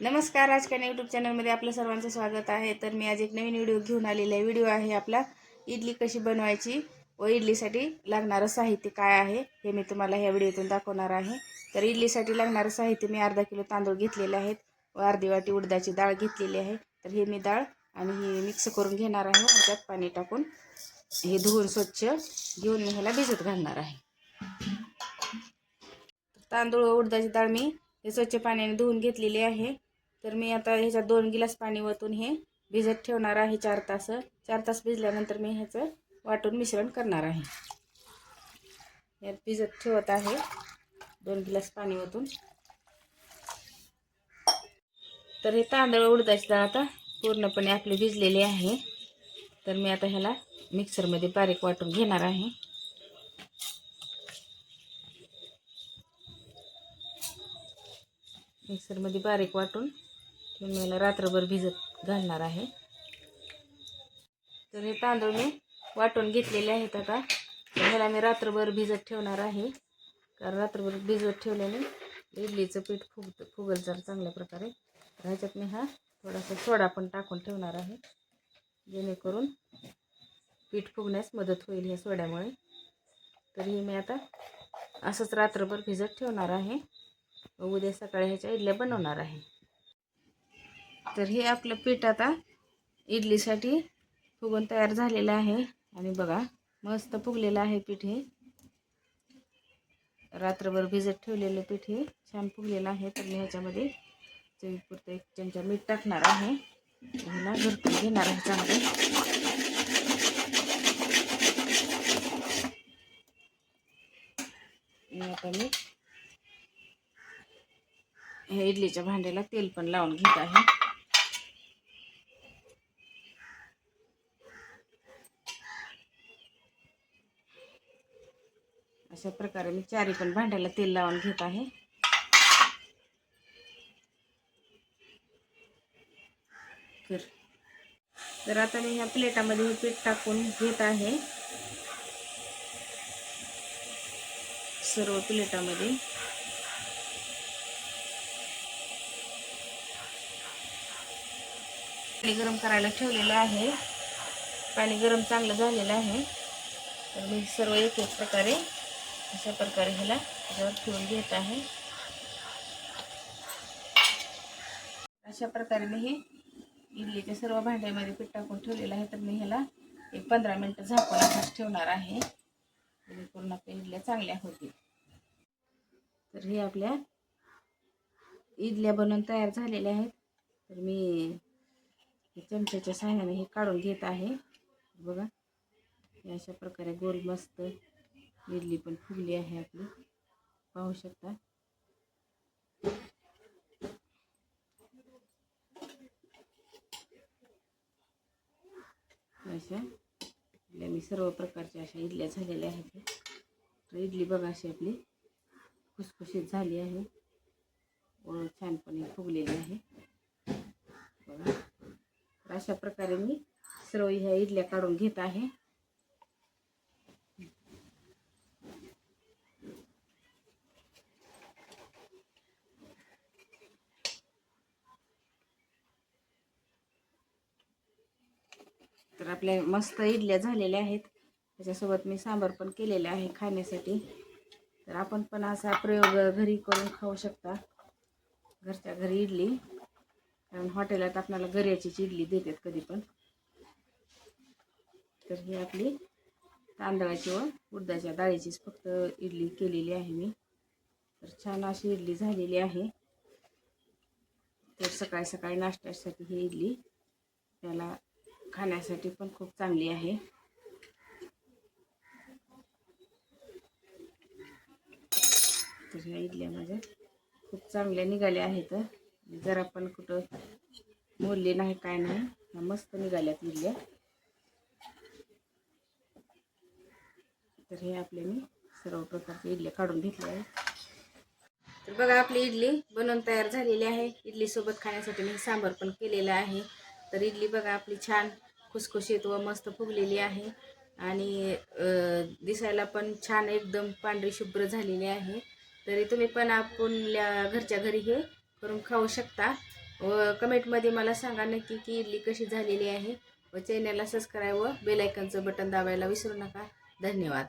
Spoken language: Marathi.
नमस्कार राजकारण यूट्यूब चॅनलमध्ये आपलं सर्वांचं स्वागत आहे. तर मी आज एक नवीन व्हिडिओ घेऊन आलेला आहे. व्हिडिओ आहे आपला इडली कशी बनवायची व इडलीसाठी लागणारं साहित्य काय आहे हे मी तुम्हाला ह्या व्हिडिओतून दाखवणार आहे. तर इडलीसाठी लागणारं साहित्य मी अर्धा किलो तांदूळ घेतलेले आहेत व अर्धी वाटी उडदाची डाळ घेतलेली आहे. तर हे मी डाळ आणि हे मिक्स करून घेणार आहे. ह्याच्यात पाणी टाकून हे धुवून स्वच्छ घेऊन मी ह्याला भिजत घालणार आहे. तांदूळ व उडदाची डाळ मी हे स्वच्छ पाण्याने धुवून घेतलेली आहे. तर मी आता ह्याच्यात दोन गिलास पाणी वतून हे भिजत ठेवणार आहे चार तास. चार तास भिजल्यानंतर मी ह्याचं वाटून मिश्रण करणार आहे. यात भिजत ठेवत आहे. दोन गिलास पाणी वतून तर हे तांदूळ उडदाची डाळ आता पूर्णपणे आपले भिजलेले आहे. तर मी आता ह्याला मिक्सरमध्ये बारीक वाटून घेणार आहे. मिक्सरमध्ये बारीक वाटून मला रात्रभर भिजत घालणार आहे. तर हे तांदूळ मी वाटून घेतलेले आहेत आता. ह्याला मी रात्रभर भिजत ठेवणार आहे. कारण रात्रभर भिजत ठेवल्याने इडलीचं पीठ फुग फुगल जर चांगल्या प्रकारे. ह्याच्यात मी हा थोडासा सोडा पण टाकून ठेवणार आहे. जेणेकरून पीठ फुगण्यास मदत होईल ह्या सोड्यामुळे. तर हे मी आता असंच रात्रभर भिजत ठेवणार आहे. उद्या सकाळी ह्याच्या इडल्या बनवणार आहे. तर हे आपलं पीठ आता इडलीसाठी फुगून तयार झालेलं आहे. आणि बघा मस्त फुगलेलं आहे पीठ हे. रात्रभर भिजत ठेवलेलं पीठ हे छान फुगलेलं आहे. तर मी ह्याच्यामध्ये चवीपुरतं एक चमचा मीठ टाकणार आहे. ह्याला भरपूर घेणार आहे चांगलं. आता मी ह्या इडलीच्या भांड्याला तेल पण लावून घेत आहे. अशा प्रकारे मी चारी पण भांड्याला तेल लावून घेत आहे. तर तर आता मी ह्या प्लेटामध्ये हे पीठ टाकून घेत आहे. सर्व प्लेटामध्ये. पाणी गरम करायला ठेवलेलं आहे. पाणी गरम चांगलं झालेलं आहे. तर मी सर्व एक एक प्रकारे अशा प्रकारे ह्याला त्याच्यावर ठेवून घेत आहे. अशा प्रकारे मी हे इडलीच्या सर्व भांड्यामध्ये पीठ टाकून ठेवलेलं आहे. तर मी ह्याला एक पंधरा मिनटं झाकून असाच ठेवणार आहे. जेणेकरून आपल्या इडल्या चांगल्या होतील. तर हे आपल्या इडल्या बनवून तयार झालेल्या आहेत. तर मी चमच्याच्या साह्याने हे काढून घेत आहे. बघा हे अशा प्रकारे गोल मस्त इडली पण फुगली आहे आपली. पाहू शकता. अशा. इडल्या मी सर्व प्रकारच्या अशा आहेत. तर इडली बघा अशी आपली खुसखुशीत झाली आहे. व छानपणे अशा प्रकारे मी सर्व ह्या इडल्या काढून घेत आहे. आपल्या मस्त इडल्या झालेल्या आहेत. त्याच्यासोबत मी सांबार पण केलेले आहे खाण्यासाठी. तर आपण पण असा प्रयोग घरी करून खाऊ शकता. घरच्या घरी इडली. कारण हॉटेलात आपल्याला गऱ्याचीच इडली देतात कधी पण. तर ही आपली तांदळाची व उडदाच्या डाळीचीच फक्त इडली केलेली आहे मी. तर छान अशी इडली झालेली आहे. तर सकाळी सकाळी नाश्त्यासाठी ही इडली त्याला खाण्यासाठी पण खूप चांगली आहे. तर ह्या इडल्या माझ्या खूप चांगल्या निघाल्या आहेत. जरा पण कुठं मोडली नाही काय नाही. ह्या मस्त निघाल्यात इडल्या. तर हे आपले मी सर्व प्रकारचे इडल्या काढून घेतल्या आहेत. तर बघा आपली इडली बनवून तयार झालेली आहे. इडलीसोबत खाण्यासाठी मी सांबार पण केलेला आहे. तर इडली बघा आपली छान खुसखुशीत व मस्त फुगलेली आहे. आणि दिसायला पण छान एकदम पांढरी शुभ्र झालेली आहे. तरी तुम्ही पण आपल्या घरच्या घरी हे करून खाऊ शकता. व कमेंटमध्ये मला सांगा नक्की की इडली कशी झालेली आहे. व चॅनलला सबस्क्राईब व बेलायकनचं बटन दाबायला विसरू नका. धन्यवाद.